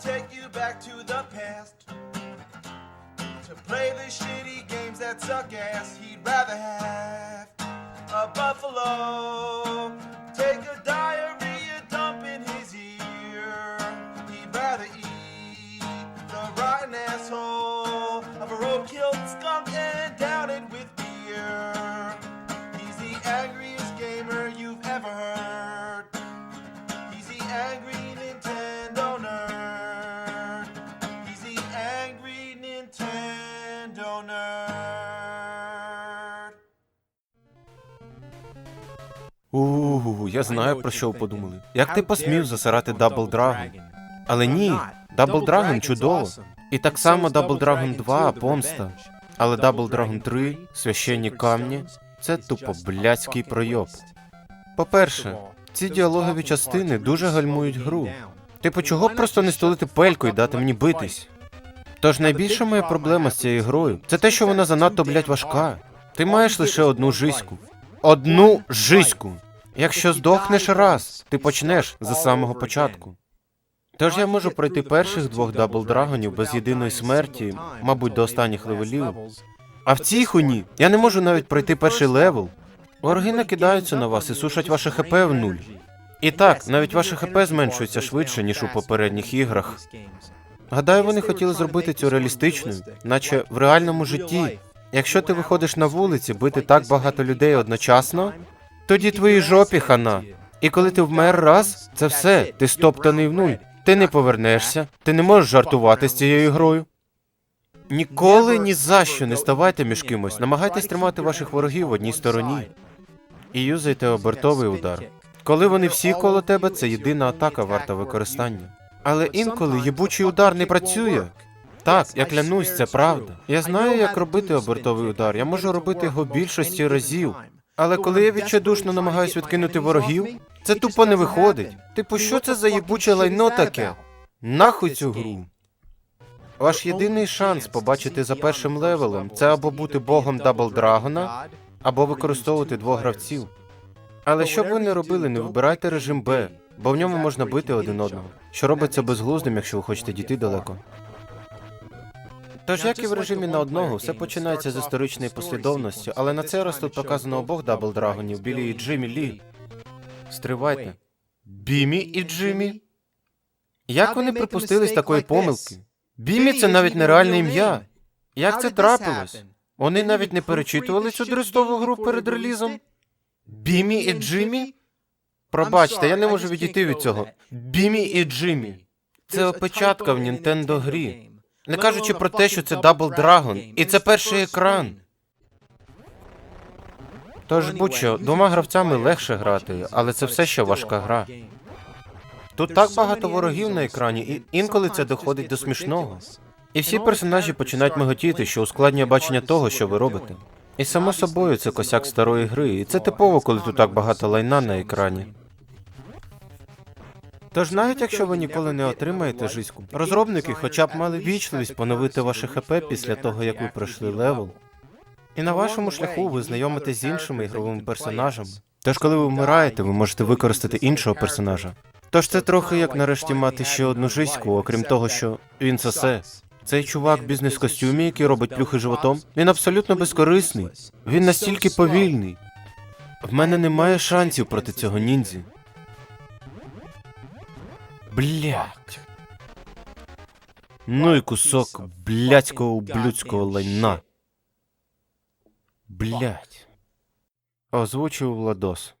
take you back to the past. To play the shitty games that suck ass, he'd rather have a buffalo. У, я знаю про що ви подумали. Як ти посмів засирати Double Dragon? Але ні, Double Dragon чудово. І так само Double Dragon 2 помста. Але Double Dragon 3, священні камні, це тупо блядський пройоб. По-перше, ці діалогові частини дуже гальмують гру. Типу, чого б просто не столити пельку і дати мені битись? Тож найбільша моя проблема з цією грою це те, що вона занадто, блядь, важка. Ти маєш лише одну жизьку. Одну жизьку. Якщо здохнеш раз, ти почнеш з самого початку. Тож я можу пройти перших двох дабл-драгонів без єдиної смерті, мабуть, до останніх левелів. А в цій хуйні я не можу навіть пройти перший левел. Вороги накидаються на вас і сушать ваше ХП в нуль. І так, навіть ваше ХП зменшується швидше, ніж у попередніх іграх. Гадаю, вони хотіли зробити цю реалістичною, наче в реальному житті. Якщо ти виходиш на вулиці бити так багато людей одночасно, тоді твоїй жопі хана. І коли ти вмер раз, це все, ти стоптаний в нуль. Ти не повернешся, ти не можеш жартувати з цією грою. Ніколи ні за що не ставайте між кимось, намагайтесь тримати ваших ворогів в одній стороні. І юзайте обертовий удар. Коли вони всі коло тебе, це єдина атака варта використання. Але інколи їбучий удар не працює. Так, я клянусь, це правда. Я знаю, як робити обертовий удар. Я можу робити його більшості разів. Але коли я відчайдушно намагаюсь відкинути ворогів, це тупо не виходить. Типу, що це за їбуче лайно таке? Нахуй цю гру. Ваш єдиний шанс побачити за першим левелом це або бути богом Дабл Драгона, або використовувати двох гравців. Але що б ви не робили, не вибирайте режим Б, бо в ньому можна бити один одного, що робиться безглуздим, якщо ви хочете дійти далеко. Тож, як і в режимі на одного, все починається з історичної послідовності, але на цей раз тут показано обох дабл драгонів Білі і Джиммі Лі. Стривайте. Бімі і Джиммі? Як вони припустились такої помилки? Бімі це навіть нереальне ім'я. Як це трапилось? Вони навіть не перечитували цю дрестову гру перед релізом? Бімі і Джиммі? Пробачте, я не можу відійти від цього. Бімі і Джиммі. Це опечатка в Нінтендо грі. Не кажучи про те, що це Double Dragon, і це перший екран. Тож будь-що, двома гравцями легше грати, але це все ще важка гра. Тут так багато ворогів на екрані, і інколи це доходить до смішного. І всі персонажі починають миготіти, що ускладнює бачення того, що ви робите. І само собою це косяк старої гри, і це типово, коли тут так багато лайна на екрані. Тож навіть якщо ви ніколи не отримаєте жизку, розробники хоча б мали вічливість поновити ваше ХП після того, як ви пройшли левел. І на вашому шляху ви знайомитесь з іншими ігровими персонажами. Тож, коли ви вмираєте, ви можете використати іншого персонажа. Тож це трохи як нарешті мати ще одну жизьку, окрім того, що він сосе. Цей чувак в бізнес-костюмі, який робить плюхи животом, він абсолютно безкорисний. Він настільки повільний. В мене немає шансів проти цього ніндзі. Блять. Ну і кусок блядського ублюдського лайна. Блять. Озвучив Владос.